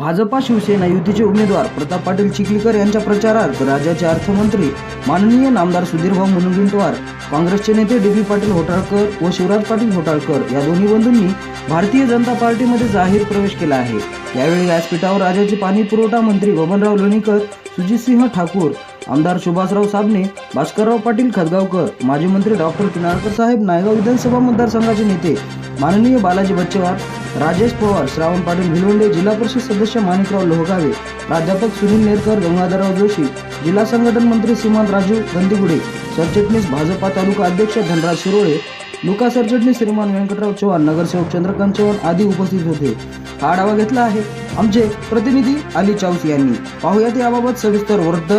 भाजपा शिवसेना युतीचे उमेदवार प्रताप पाटील चिखलीकर यांच्या प्रचारात राज्याचे अर्थमंत्री माननीय नामदार सुधीरभाऊ मुनगंटीवार काँग्रेसचे नेते डी बी पाटील होटाळकर व शिवराज पाटील होटाळकर या दोन्ही बंधूंनी भारतीय जनता पार्टीमध्ये जाहीर प्रवेश केला आहे. यावेळी व्यासपीठावर राज्याचे पाणी पुरवठा मंत्री बबनराव लोणीकर सुजितसिंह ठाकूर आमदार सुभाषराव साबणे भास्करराव पाटील खदगावकर माजी मंत्री डॉक्टर किनाळकर साहेब नायगाव विधानसभा मतदारसंघाचे नेते माननीय बालाजी बच्चेवार राजेश पवार श्रावण पाटील भिलवंडे जिल्हा परिषद सदस्य माणिकराव लोहगावे प्राध्यापक सुनील नेरकर गंगाधरराव जोशी जिल्हा संघटन मंत्री सीमांत राजू गंदीगुडे सरचिटणीस भाजपा तालुका अध्यक्ष धनराज शिरोळे लुका सरचिटणीस श्रीमान व्यंकटराव चव्हाण नगरसेवक चंद्रकांत चव्हाण आदी उपस्थित होते. हा आढावा घेतला आहे आमचे प्रतिनिधी अली चाऊस यांनी. पाहुयात याबाबत सविस्तर वृत्त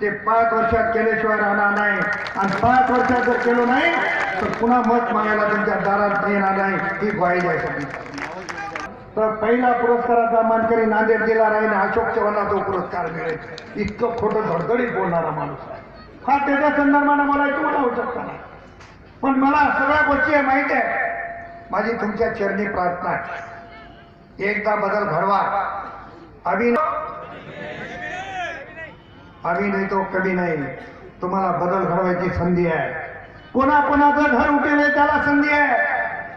ते पाच वर्षात केल्याशिवाय राहणार नाही. आणि पाच वर्षात जर केलो नाही तर पुन्हा मत मागायला तुमच्या दारात येणार नाही. ही ग्वाही द्यायसाठी तर पहिला पुरस्काराचा मानकरी नांदेड जिल्हा राहील. अशोक चव्हाणला तो पुरस्कार मिळेल. इतकं खोटं धडधडीत बोलणारा माणूस हा त्याच्या संदर्भानं मला तुम्हाला होऊ शकता नाही. पण मला सगळ्या गोष्टी माहीत आहे माझी तुमच्या चरणी प्रार्थना आहे. एकदा बदल घडवा. अभिनव आम्ही नाही तो कधी नाही. तुम्हाला बदल घडवायची संधी आहे. कोणा कोणाचं घर उठेल त्याला संधी आहे.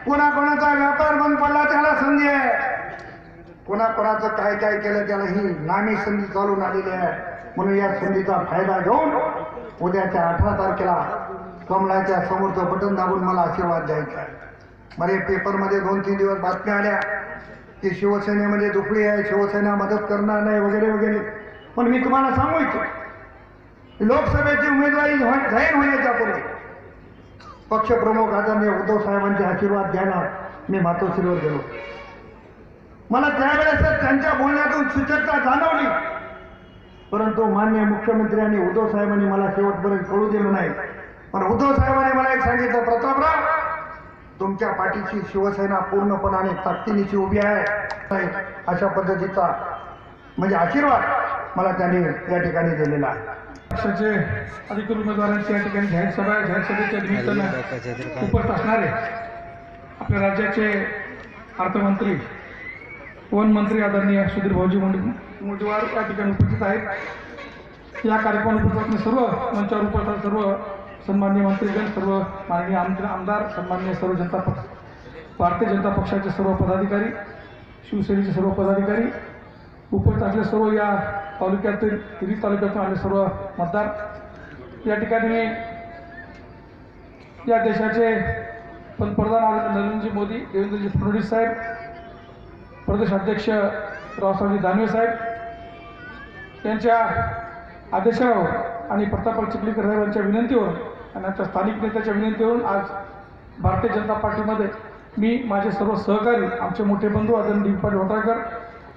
कोणा कोणाचा व्यापार बंद पडला त्याला संधी आहे. कोणा कोणाचं काय काय केलं त्याला ही नामी संधी चालून आलेली आहे. म्हणून या संधीचा फायदा घेऊन उद्याच्या अठरा तारखेला कमलाच्या समोरचं बटन दाबून मला आशीर्वाद द्यायचा आहे. मला पेपरमध्ये दोन तीन दिवस बातम्या आल्या की शिवसेनेमध्ये दुखली आहे शिवसेना मदत करणार नाही वगैरे वगैरे. पण मी तुम्हाला सांगू इच्छितो लोकसभेची उमेदवारी जाहीर होण्याच्या पूर्वी पक्षप्रमुख मी उद्धव साहेबांचे आशीर्वाद घ्यायला मी मातोश्रीवर गेलो. मला त्यावेळेस त्यांच्या बोलण्यातून सुचकता जाणवली. परंतु मान्य मुख्यमंत्री आणि उद्धव साहेबांनी मला शेवटपर्यंत कळू दिलं नाही. पण उद्धव साहेबांनी मला एक सांगितलं प्रतापराव तुमच्या पाठीची शिवसेना पूर्णपणाने ताकदीनिशी उभी आहे. अशा पद्धतीचा म्हणजे आशीर्वाद मला त्यांनी या ठिकाणी दिलेला आहे. पक्षाचे अधिकृत उमेदवारांची या ठिकाणी जाहीर सभा आहे. जाहीर सभेच्या निमित्तानं उपस्थित असणारे आपल्या राज्याचे अर्थमंत्री वन मंत्री आदरणीय सुधीर भाऊजी मुंडे मुंडेवार या ठिकाणी उपस्थित आहेत. या कार्यक्रमात उपस्थित सर्व मंचावर उपस्थित सर्व सन्मान्य मंत्रीगण सर्व माननीय आमदार आमदार सन्मान्य सर्व जनता पक्ष भारतीय जनता पक्षाचे सर्व पदाधिकारी शिवसेनेचे सर्व पदाधिकारी उपस्थित असले सर्व या तालुक्यातील तिरी तालुक्यातून आले सर्व मतदार या ठिकाणी या देशाचे पंतप्रधान नरेंद्रजी मोदी देवेंद्रजी फडणवीस साहेब प्रदेश अध्यक्ष रावसाहेबजी दानवे साहेब यांच्या आदेशावर आणि प्रतापराव चिखलीकर साहेब यांच्या विनंतीवर आणि आमच्या स्थानिक नेत्याच्या विनंतीवरून आज भारतीय जनता पार्टीमध्ये मी माझे सर्व सहकारी आमचे मोठे बंधू आदरणीय पाटील होटाळकर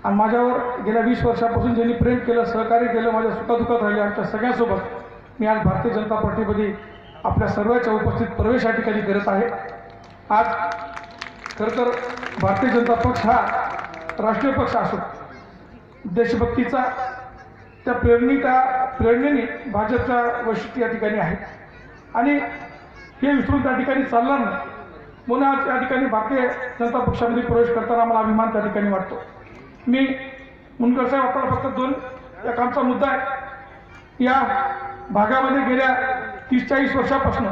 आणि माझ्यावर गेल्या वीस वर्षापासून ज्यांनी प्रेम केलं सहकार्य केलं माझ्या सुखादुखात राहिले आमच्या सगळ्यांसोबत मी आज भारतीय जनता पार्टीमध्ये आपल्या सर्वांच्या उपस्थित प्रवेश या ठिकाणी करत आहे. आज खरं तर भारतीय जनता पक्ष हा राष्ट्रीय पक्ष असो देशभक्तीचा त्या प्रेरणी त्या प्रेरणेने भाजपचा वैशिष्ट्य या ठिकाणी आहे. आणि हे विसरून त्या ठिकाणी चालणार नाही. म्हणून आज या ठिकाणी भारतीय जनता पक्षामध्ये प्रवेश करताना मला अभिमान त्या ठिकाणी वाटतो. मी मुनकर साहेब आपल्याला फक्त दोन एक आमचा मुद्दा आहे. या भागामध्ये गेल्या तीस चाळीस वर्षापासून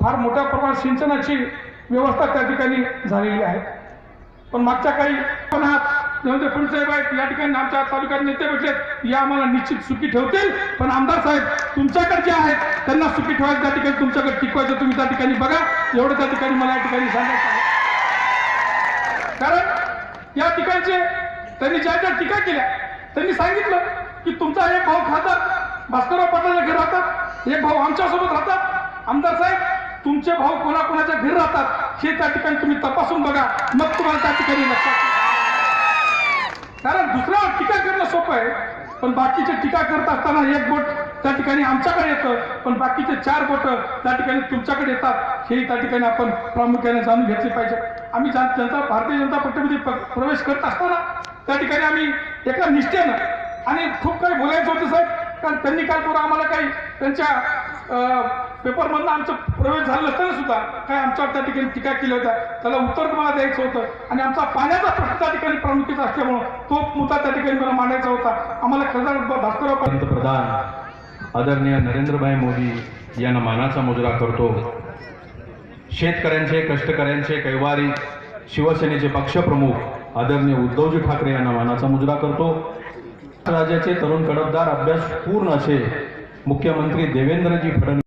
फार मोठ्या प्रमाणात सिंचनाची व्यवस्था त्या ठिकाणी झालेली आहे. पण मागच्या काही पण आहात देवेंद्र फडणवीस साहेब आहेत या ठिकाणी आमच्या तालुक्यात नेते भेटलेत या आम्हाला निश्चित सुखी ठेवतील. पण आमदार साहेब तुमच्याकडे जे आहेत त्यांना सुखी ठेवायचं त्या ठिकाणी तुमच्याकडे टिकवायचं तुम्ही त्या ठिकाणी बघा. एवढं त्या ठिकाणी मला या ठिकाणी सांगायचं आहे. कारण या ठिकाणचे त्यांनी ज्या ज्या टीका केल्या त्यांनी सांगितलं की तुमचा एक भाऊ खासदार भास्करराव पाटलाच्या घरी राहतात एक भाऊ आमच्यासोबत राहतात. आमदार साहेब तुमचे भाऊ कोणाकोणाच्या घरी राहतात हे त्या ठिकाणी तुम्ही तपासून बघा. मग तुम्हाला त्या ठिकाणी लक्षात कारण दुसऱ्यावर टीका करणं सोपं आहे पण बाकीचे टीका करत असताना एक बोट त्या ठिकाणी आमच्याकडे येतं पण बाकीचे चार बोट त्या ठिकाणी तुमच्याकडे येतात हे त्या ठिकाणी आपण प्रामुख्याने जाणून घेतले पाहिजे. आम्ही जनता भारतीय जनता पक्षामध्ये प्रवेश करत असताना त्या ठिकाणी आम्ही एका निष्ठेनं आणि खूप काही बोलायचं होतं साहेब. कारण त्यांनी काल पुरा आम्हाला काही त्यांच्या पेपरमधनं आमचं प्रवेश झालं नसताना सुद्धा काय आमच्यावर त्या ठिकाणी टीका केल्या होत्या. त्याला उत्तर तुम्हाला द्यायचं होतं. आणि आमचा पाण्याचा प्रश्न त्या ठिकाणी प्रामुख्याचा असल्यामुळं तो मुद्दा त्या ठिकाणी मला मांडायचा होता. आम्हाला खासदार भास्करराव पंतप्रधान आदरणीय नरेंद्रभाई मोदी यांना मानाचा मुजरा करतो. शेतकऱ्यांचे कष्टकऱ्यांचे कैवारी शिवसेनेचे पक्षप्रमुख आदरणीय उद्धवजी ठाकरे यांना मानाचा मुजरा करतो. राज्याचे तरुण कडकदार अभ्यास पूर्ण असे मुख्यमंत्री देवेंद्रजी फडणवीस